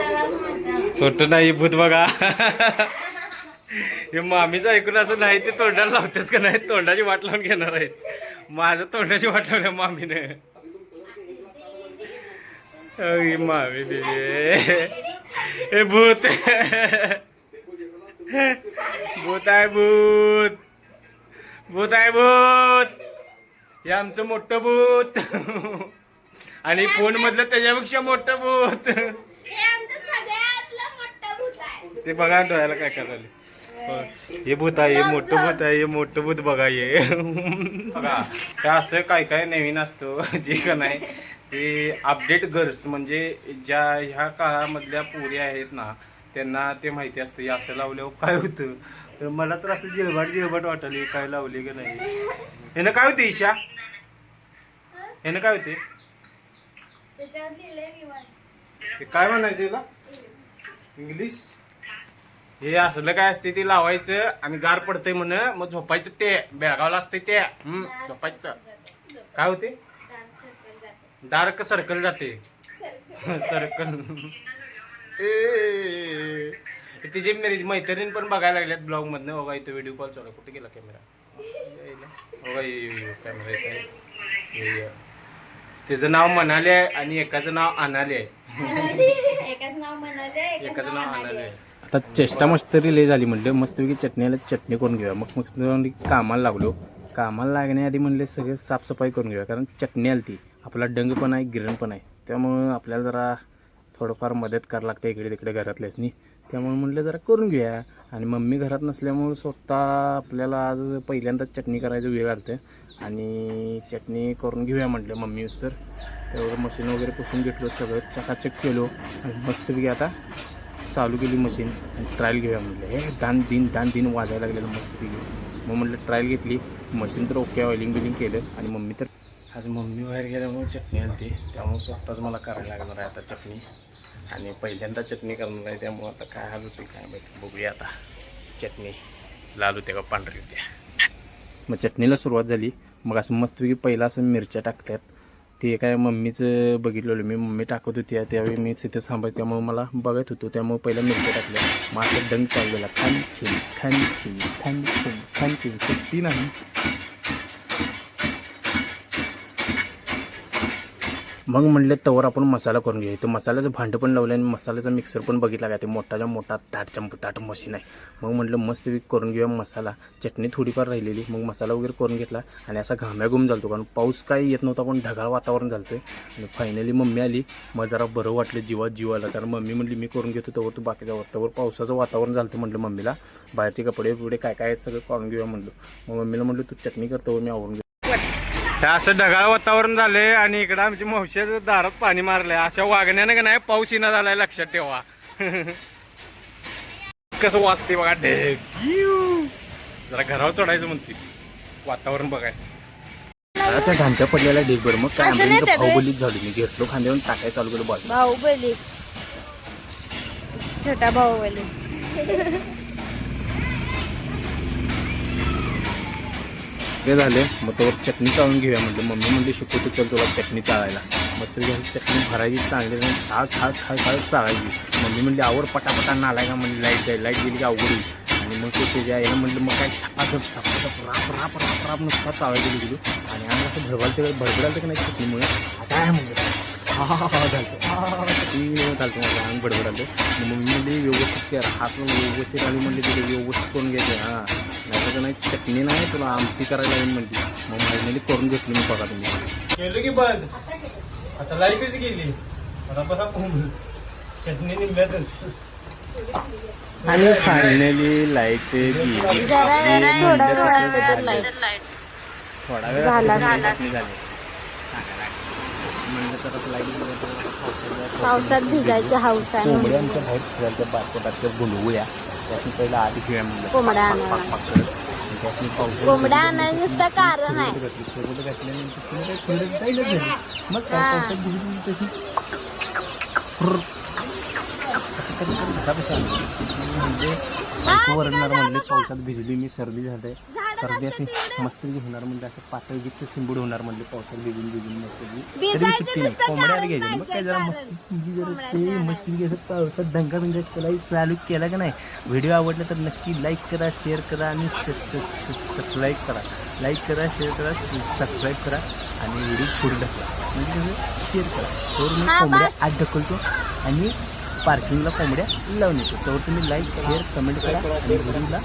झाडालाच छोट नाही भूत बघा. हे मामीचं ऐकून असं नाही ते तोंडाला लावतेस का नाही? तोंडाची वाट लावून घेणार आहेस. माझं तोंडाची वाट लावल्या मामीने. मामी दिदी. हे भूत. भूत आहे भूत. भूत आहे भूत. हे आमचं मोठं भूत. आणि फोन मधलं त्याच्यापेक्षा मोठं भूत हे आमचं सगळ्यातलं मोठं भूत आहे ते बघा डोळ्याला काय करायला हे भूत आहे हे मोठं भूत आहे हे मोठं भूत बघा हे. बघा हे असं काय काय नवीन असतं जे का नाही ते अपडेट गर्ल्स म्हणजे ज्या ह्या काळामधल्या पोरी आहेत ना त्यांना ते माहिती असतं हे असं लावल्यावर काय होतं? तर मला तर असं जिळबाट जिळबाट वाटले काय लावले का नाही. ह्यानं काय होते ईशा? ह्यानं काय होते? हे काय म्हणायचं याला? इंग्लिश? हे असलं काय असते ते लावायचं आणि गार पडतंय म्हण मग झोपायचं ते बेळगावला असते ते. हम्म, झोपायचं. काय होते डार्क सर्कल जाते. सर्कल. तिची मेरी मैत्रीण पण बघायला लागल्यात ब्लॉग मधनं. बघा इथं व्हिडिओ कॉल चालू. कुठे गेला कॅमेरा बघा कॅमेरा इथे. तिचं नाव मनाले आहे आणि एकाचं नाव अनाले आहे. एकाच नाव म्हणाले एकाचं नाव अनाले आहे. आता चेष्टा मस्तरी लय झाली म्हणलं मस्तपैकी चटणीला चटणी करून घेऊया. मग मग कामाला लागलो. कामाला लागण्याआधी म्हणले सगळे साफसफाई करून घेऊया कारण चटणी आली ती. आपला डंग पण आहे गिरण पण आहे. त्यामुळं आपल्याला जरा थोडंफार मदत करावं लागते इकडे तिकडे घरातल्यासनी. त्यामुळे म्हणलं जरा करून घेऊया. आणि मम्मी घरात नसल्यामुळं स्वतः आपल्याला आज पहिल्यांदाच चटणी करायचं वेळ लागतं आणि चटणी करून घेऊया म्हटलं मम्मी तर तेवढं मशीन वगैरे पुसून घेतलं सगळं चकाचक केलो. आणि मस्तपैकी आता चालू केली मशीन आणि ट्रायल घेऊया म्हटलं हे दान दिन दान दिन वाजायला लागलेलं मस्तपैकी मग म्हटलं ट्रायल घेतली मशीन तर ओके ऑइलिंग बिलिंग केलं आणि मम्मी तर आज मम्मी बाहेर गेल्यामुळे चटणी आणते. त्यामुळे स्वतःच मला करायला लागणार आहे आता चटणी. आणि पहिल्यांदा चटणी करणार आहे त्यामुळे आता काय हाल होते काय माहिती. बघूया आता. चटणी लाल होते का पांढरी होत्या मग चटणीला सुरुवात झाली. मग असं मस्तपैकी पहिला असं मिरच्या टाकतात. ते काय मम्मीचं बघितलेलं. मी मम्मी टाकत होती त्यावेळी मी तिथे थांबायचं त्यामुळे मला बघत होतो. त्यामुळे पहिला मिरच्या टाकल्या. माझा डंग चालू झाला खान खिन खान खिन खान खिन खान खिन सुट्टी नाही. मग म्हणले तवर आपण मसाला करून घेऊ. तो मसाल्याचं भांडं पण लावलं आणि मसाल्याचा मिक्सर पण बघितला का ते मोठाच्या मोठा ताटच्या ताट मशीन आहे. मग म्हटलं मस्त करून घेऊया मसाला. चटणी थोडीफार राहिलेली. मग मसाला वगैरे करून घेतला आणि असा घाम्याघूम झालतो. कारण पाऊस काही येत नव्हता पण ढगाळ वातावरण झालं आणि फायनली मम्मी आली. मग जरा बरं वाटलं जीवात जीवाला कारण मम्मी म्हणली मी करून घेतो तवर तू बाकीचा तवर पावसाचं वातावरण झालं म्हटलं मम्मीला. बाहेरचे कपडे बिपडे काय काय आहेत सगळं करून घेऊया म्हटलं मग मम्मीला म्हटलं तू चटणी करतो मी आवरून घेऊ असं ढगाळ वातावरण झालंय आणि इकडं आमची मावशीच्या दारात पाणी मारलंय. अशा वागण्यानं का नाही पाऊस येणार झालाय लक्षात ठेवा. कसं वाचते बघा. जरा घरावर चढायचं म्हणते वातावरण बघाय. घराच्या घांट्या पडलेल्या ढेकभर मग काय आमच्या. भाऊबलीच झाली मी. घेतलो खांद्यावरून टाकाय चालू केलं बाहुबली छोटा बाहुबली हे झाले. मग त्यावर चटणी चाळून घेऊया म्हणलं मम्मी म्हणजे शिकवतो चल तुला चटणी चाळायला. मस्त चटणी भरायची चांगली आणि खाळ खाळ खाळ खाळ चाळायची. मम्मी म्हणली आवर पटापटा नालाय का? म्हणजे लाइट जाईल लाइट गेली की अवघड होईल. आणि मग ते त्याच्या आईला म्हटलं मग काय छपाझप छपाझप राप राप राप राप नुसता चाळायला गेलो आणि आम्ही असं भडबडते भडबडालतं की नाही चटणीमुळे. आता काय म्हणलं. हा हा हा हा चटणी चालतं माझं अंग बडबडालं मग मम्मी म्हणली व्यवस्थित कर हात व्यवस्थित आली म्हणली तिथे व्यवस्थित करून घ्यायचे हां नाही तर नाही चटणी नाही तुला आमटी करायला लागेल म्हणली मग फायनली करून घेतली मी बघा तुम्ही केलं की बंद आता लाईटच गेली आता बसा चटणी निघल्यातच आणि फायनली लाइट गेली थोडा वेळ झाला, पावसात भिजायची हौस आहे कोंबड्या आमच्या बाहेर फिरायला बारक्या बोलवूया त्यातून पहिला आधी म्हणलं. कोंबड्या आणायला. कोंबड्या आणायला नुसतं कारण आहे. सोबत घातल्यानंतर. मग भिजली तशी. असं कधी कधी. म्हणजे म्हणले पावसात भिजली मी सर्दी झाले. सर्दी अशी मस्तपैकी होणार म्हणजे असं पातळ गीतचं सिंबूड होणार म्हणजे पावसात बिगून बिगून मस्तपैकी तरी सुट्टी नाही. नुसतं कोंबड्या काढून घ्यायचं मग काय जरा मस्ती जरा मस्ती असं पावसात दंगा बिंगा केला चालू केला का नाही? व्हिडिओ आवडला तर नक्की लाईक करा शेअर करा आणि सबस्क्राईब करा. लाईक करा शेअर करा सबस्क्राईब करा आणि व्हिडिओ पुढे ढकला. म्हणजे कसं? शेअर करा. तर मी कोंबड्या. आत ढकलतो आणि पार्किंगला कोंबड्या लावून येतो. तर तुम्ही लाईक शेअर कमेंट करा आणि व्हिडिओला